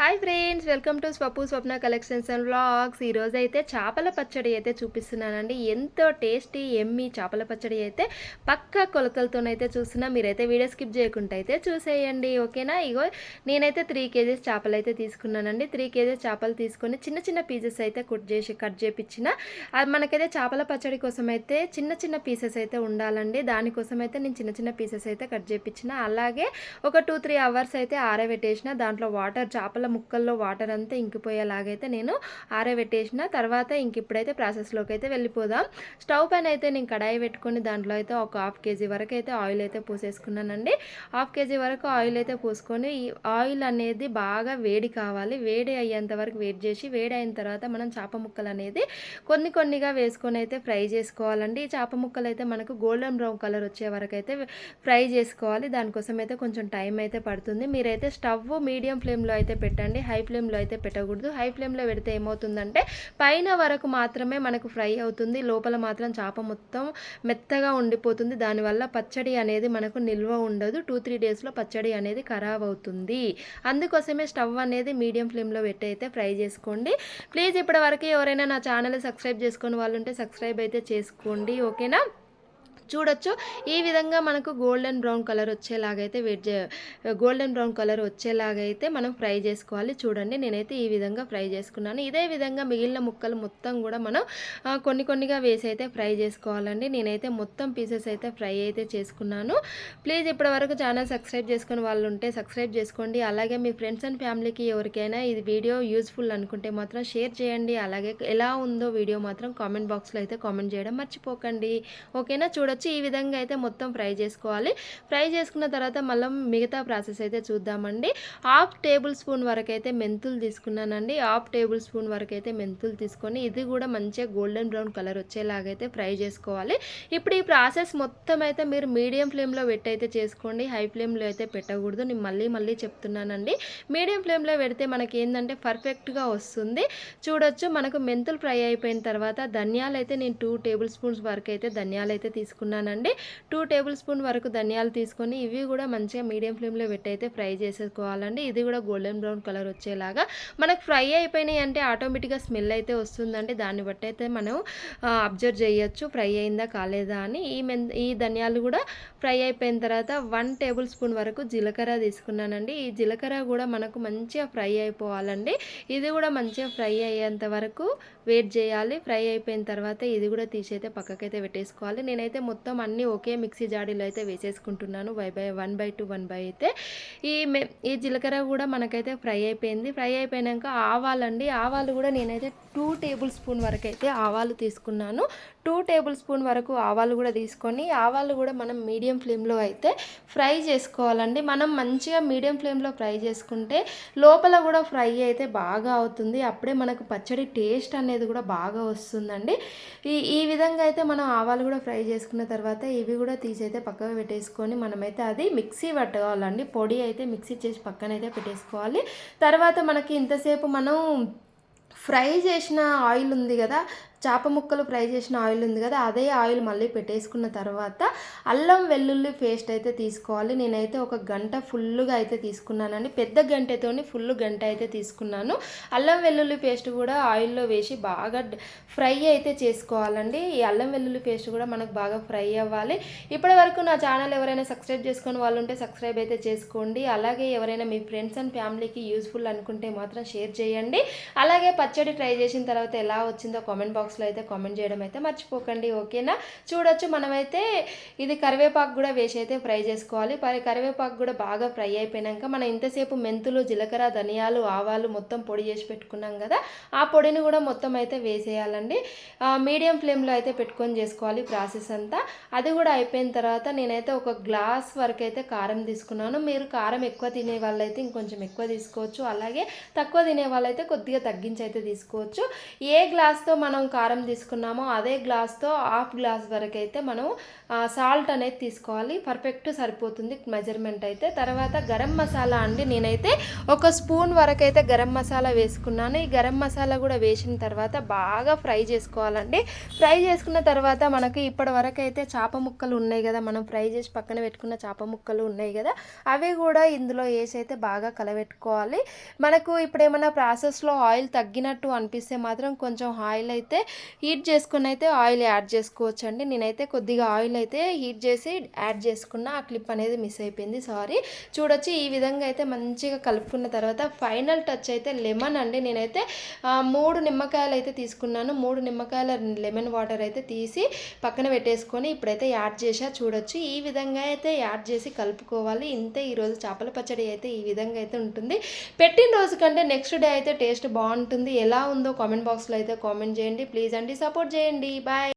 Hi friends welcome to స్వపు Swapna collections and vlogs ఈరోజు అయితే చేపల పచ్చడి అయితే చూపిస్తున్నానండి. ఎంతో టేస్టీ ఎమ్మి చేపల పచ్చడి అయితే పక్క కొలతలతోనైతే చూస్తున్నా. మీరైతే వీడియో స్కిప్ చేయకుండా అయితే చూసేయండి ఓకేనా? ఇగో నేనైతే త్రీ కేజీస్ చేపలు అయితే తీసుకున్నానండి. త్రీ కేజీస్ చేపలు తీసుకొని చిన్న చిన్న పీసెస్ అయితే కట్ చేసి కట్ చేపించిన అది మనకైతే చేపల పచ్చడి కోసం అయితే చిన్న చిన్న పీసెస్ అయితే ఉండాలండి. దానికోసం అయితే నేను చిన్న చిన్న పీసెస్ అయితే కట్ చేపించిన అలాగే ఒక టూ త్రీ అవర్స్ అయితే ఆరబెట్టేసిన. దాంట్లో వాటర్ చేపల ముక్కల్లో వాటర్ అంతా ఇంకిపోయేలాగైతే నేను ఆరబెట్టేసిన. తర్వాత ఇంక ఇప్పుడైతే ప్రాసెస్లోకి అయితే వెళ్ళిపోదాం. స్టవ్ పైన అయితే నేను కడాయి పెట్టుకొని దాంట్లో అయితే ఒక హాఫ్ కేజీ వరకు అయితే ఆయిల్ అయితే పోసేసుకున్నానండి. హాఫ్ కేజీ వరకు ఆయిల్ అయితే పోసుకొని ఈ ఆయిల్ అనేది బాగా వేడి కావాలి. వేడి అయ్యేంత వరకు వేడి చేసి వేడి అయిన తర్వాత మనం చేప ముక్కలు అనేది కొన్ని కొన్నిగా వేసుకొని అయితే ఫ్రై చేసుకోవాలండి. ఈ చేప ముక్కలు అయితే మనకు గోల్డెన్ బ్రౌన్ కలర్ వచ్చే వరకు అయితే ఫ్రై చేసుకోవాలి. దానికోసం అయితే కొంచెం టైం అయితే పడుతుంది. మీరైతే స్టవ్ మీడియం ఫ్లేమ్లో అయితే పెట్టండి హై ఫ్లేమ్లో అయితే పెట్టకూడదు. హై ఫ్లేమ్లో పెడితే ఏమవుతుందంటే పైన వరకు మాత్రమే మనకు ఫ్రై అవుతుంది. లోపల మాత్రం చేప మొత్తం మెత్తగా ఉండిపోతుంది. దానివల్ల పచ్చడి అనేది మనకు నిల్వ ఉండదు. టూ త్రీ డేస్లో పచ్చడి అనేది ఖరాబ్ అవుతుంది. అందుకోసమే స్టవ్ అనేది మీడియం ఫ్లేమ్లో పెట్టి అయితే ఫ్రై చేసుకోండి. ప్లీజ్ ఇప్పటి వరకు ఎవరైనా నా ఛానల్ సబ్స్క్రైబ్ చేసుకుని వాళ్ళు ఉంటే సబ్స్క్రైబ్ అయితే చేసుకోండి. ఓకేనా? చూడొచ్చు. ఈ విధంగా మనకు గోల్డెన్ బ్రౌన్ కలర్ వచ్చేలాగైతే వెయిట్ చే గోల్డెన్ బ్రౌన్ కలర్ వచ్చేలాగైతే మనం ఫ్రై చేసుకోవాలి. చూడండి నేనైతే ఈ విధంగా ఫ్రై చేసుకున్నాను. ఇదే విధంగా మిగిలిన ముక్కలు మొత్తం కూడా మనం కొన్ని కొన్నిగా వేసి అయితే ఫ్రై చేసుకోవాలండి. నేనైతే మొత్తం పీసెస్ అయితే ఫ్రై అయితే చేసుకున్నాను. ప్లీజ్ ఇప్పటి వరకు ఛానల్ సబ్స్క్రైబ్ చేసుకుని వాళ్ళు ఉంటే సబ్స్క్రైబ్ చేసుకోండి. అలాగే మీ ఫ్రెండ్స్ అండ్ ఫ్యామిలీకి ఎవరికైనా ఇది వీడియో యూస్ఫుల్ అనుకుంటే మాత్రం షేర్ చేయండి. అలాగే ఎలా ఉందో వీడియో మాత్రం కామెంట్ బాక్స్లో అయితే కామెంట్ చేయడం మర్చిపోకండి. ఓకేనా? చూడొచ్చు. ఈ విధంగా అయితే మొత్తం ఫ్రై చేసుకోవాలి. ఫ్రై చేసుకున్న తర్వాత మళ్ళీ మిగతా ప్రాసెస్ అయితే చూద్దామండి. హాఫ్ టేబుల్ స్పూన్ వరకు అయితే మెంతులు తీసుకున్నానండి. హాఫ్ టేబుల్ స్పూన్ వరకు అయితే మెంతులు తీసుకొని ఇది కూడా మంచిగా గోల్డెన్ బ్రౌన్ కలర్ వచ్చేలాగైతే ఫ్రై చేసుకోవాలి. ఇప్పుడు ఈ ప్రాసెస్ మొత్తం అయితే మీరు మీడియం ఫ్లేమ్లో పెట్టి అయితే చేసుకోండి. హై ఫ్లేమ్లో అయితే పెట్టకూడదు. నేను మళ్ళీ మళ్ళీ చెప్తున్నానండి. మీడియం ఫ్లేమ్లో పెడితే మనకి ఏంటంటే పర్ఫెక్ట్గా వస్తుంది. చూడొచ్చు మనకు మెంతులు ఫ్రై అయిపోయిన తర్వాత ధనియాలు అయితే నేను టూ టేబుల్ స్పూన్స్ వరకు అయితే ధనియాలు అయితే తీసుకున్నాను. తీసుకున్నానండి టూ టేబుల్ స్పూన్ వరకు ధనియాలు తీసుకొని ఇవి కూడా మంచిగా మీడియం ఫ్లేమ్లో పెట్టి అయితే ఫ్రై చేసేసుకోవాలండి. ఇది కూడా గోల్డెన్ బ్రౌన్ కలర్ వచ్చేలాగా. మనకు ఫ్రై అయిపోయినాయి అంటే ఆటోమేటిక్గా స్మెల్ అయితే వస్తుందండి. దాన్ని బట్టి అయితే మనం అబ్జర్వ్ చేయొచ్చు. ఫ్రై అయిందా కాలేదా అని. ఈ మెన్ ఈ ధనియాలు కూడా ఫ్రై అయిపోయిన తర్వాత వన్ టేబుల్ స్పూన్ వరకు జీలకర్ర తీసుకున్నానండి. ఈ జీలకర్ర కూడా మనకు మంచిగా ఫ్రై అయిపోవాలండి. ఇది కూడా మంచిగా ఫ్రై అయ్యేంత వరకు వెయిట్ చేయాలి. ఫ్రై అయిపోయిన తర్వాత ఇది కూడా తీసి అయితే పక్కకైతే పెట్టేసుకోవాలి. నేనైతే మొత్తం మొత్తం అన్నీ ఒకే మిక్సీ జాడీలో అయితే వేసేసుకుంటున్నాను. Why by one by two one by అయితే. ఈ మె ఈ జీలకర్ర కూడా మనకైతే ఫ్రై అయిపోయింది. ఫ్రై అయిపోయినాక ఆవాలండి. ఆవాలు కూడా నేనైతే టూ టేబుల్ స్పూన్ వరకు అయితే ఆవాలు తీసుకున్నాను. టూ టేబుల్ స్పూన్ వరకు ఆవాలు కూడా తీసుకొని ఆవాలు కూడా మనం మీడియం ఫ్లేమ్లో అయితే ఫ్రై చేసుకోవాలండి. మనం మంచిగా మీడియం ఫ్లేమ్లో ఫ్రై చేసుకుంటే లోపల కూడా ఫ్రై అయితే బాగా అవుతుంది. అప్పుడే మనకు పచ్చడి టేస్ట్ అనేది కూడా బాగా వస్తుందండి. ఈ ఈ విధంగా అయితే మనం ఆవాలు కూడా ఫ్రై చేసుకున్న తర్వాత ఇవి కూడా తీసి అయితే పక్కకు పెట్టేసుకొని మనమైతే అది మిక్సీ పట్టుకోవాలండి. పొడి అయితే మిక్సీ చేసి పక్కన అయితే పెట్టేసుకోవాలి. తర్వాత మనకి ఇంతసేపు మనం ఫ్రై చేసిన ఆయిల్ ఉంది కదా చేప ముక్కలు ఫ్రై చేసిన ఆయిల్ ఉంది కదా అదే ఆయిల్ మళ్ళీ పెట్టేసుకున్న తర్వాత అల్లం వెల్లుల్లి పేస్ట్ అయితే తీసుకోవాలి. నేనైతే ఒక గంట ఫుల్గా అయితే తీసుకున్నానండి. పెద్ద గంటతో ఫుల్ గంట అయితే తీసుకున్నాను. అల్లం వెల్లుల్లి పేస్ట్ కూడా ఆయిల్లో వేసి బాగా ఫ్రై అయితే చేసుకోవాలండి. ఈ అల్లం వెల్లుల్లి పేస్ట్ కూడా మనకు బాగా ఫ్రై అవ్వాలి. ఇప్పటి వరకు నా ఛానల్ ఎవరైనా సబ్స్క్రైబ్ చేసుకుని వాళ్ళు ఉంటే సబ్స్క్రైబ్ అయితే చేసుకోండి. అలాగే ఎవరైనా మీ ఫ్రెండ్స్ అండ్ ఫ్యామిలీకి యూస్ఫుల్ అనుకుంటే మాత్రం షేర్ చేయండి. అలాగే పచ్చడి ట్రై చేసిన తర్వాత ఎలా వచ్చిందో కామెంట్ బాక్స్ బాక్స్లో అయితే కామెంట్ చేయడం అయితే మర్చిపోకండి ఓకేనా? చూడొచ్చు మనమైతే ఇది కరివేపాకు కూడా వేసి అయితే ఫ్రై చేసుకోవాలి. మరి కరివేపాకు కూడా బాగా ఫ్రై అయిపోయినాక మనం ఇంతసేపు మెంతులు జీలకర్ర ధనియాలు ఆవాలు మొత్తం పొడి చేసి పెట్టుకున్నాం కదా ఆ పొడిని కూడా మొత్తం అయితే వేసేయాలండి. మీడియం ఫ్లేమ్లో అయితే పెట్టుకొని చేసుకోవాలి ప్రాసెస్ అంతా. అది కూడా అయిపోయిన తర్వాత నేనైతే ఒక గ్లాస్ వరకు అయితే కారం తీసుకున్నాను. మీరు కారం ఎక్కువ తినే వాళ్ళైతే ఇంకొంచెం ఎక్కువ తీసుకోవచ్చు. అలాగే తక్కువ తినే వాళ్ళైతే కొద్దిగా తగ్గించి అయితే తీసుకోవచ్చు. ఏ గ్లాస్తో మనం కారం తీసుకున్నామో అదే గ్లాస్తో హాఫ్ గ్లాస్ వరకు అయితే మనం సాల్ట్ అనేది తీసుకోవాలి. పర్ఫెక్ట్ సరిపోతుంది మెజర్మెంట్ అయితే. తర్వాత గరం మసాలా అండి. నేనైతే ఒక స్పూన్ వరకు అయితే గరం మసాలా వేసుకున్నాను. ఈ గరం మసాలా కూడా వేసిన తర్వాత బాగా ఫ్రై చేసుకోవాలండి. ఫ్రై చేసుకున్న తర్వాత మనకి ఇప్పటి వరకు అయితే చేప ముక్కలు ఉన్నాయి కదా మనం ఫ్రై చేసి పక్కన పెట్టుకున్న చేప ముక్కలు ఉన్నాయి కదా అవి కూడా ఇందులో వేసి అయితే బాగా కలబెట్టుకోవాలి. మనకు ఇప్పుడు ఏమైనా ప్రాసెస్లో ఆయిల్ తగ్గినట్టు అనిపిస్తే మాత్రం కొంచెం ఆయిల్ అయితే హీట్ చేసుకుని అయితే ఆయిల్ యాడ్ చేసుకోవచ్చు అండి నేనైతే కొద్దిగా ఆయిల్ అయితే హీట్ చేసి యాడ్ చేసుకున్న ఆ క్లిప్ అనేది మిస్ అయిపోయింది. సారీ. చూడొచ్చు ఈ విధంగా అయితే మంచిగా కలుపుకున్న తర్వాత ఫైనల్ టచ్ అయితే లెమన్ అండి. నేనైతే మూడు నిమ్మకాయలు అయితే తీసుకున్నాను. మూడు నిమ్మకాయల లెమన్ వాటర్ అయితే తీసి పక్కన పెట్టేసుకొని ఇప్పుడైతే యాడ్ చేసా చూడొచ్చు ఈ విధంగా అయితే యాడ్ చేసి కలుపుకోవాలి. ఇంతే ఈరోజు చేపల పచ్చడి అయితే ఈ విధంగా అయితే ఉంటుంది. పెట్టిన రోజు కంటే నెక్స్ట్ డే అయితే టేస్ట్ బాగుంటుంది. ఎలా ఉందో కామెంట్ బాక్స్లో అయితే కామెంట్ చేయండి. ప్లీజ్ అండి సపోర్ట్ చేయండి. బాయ్.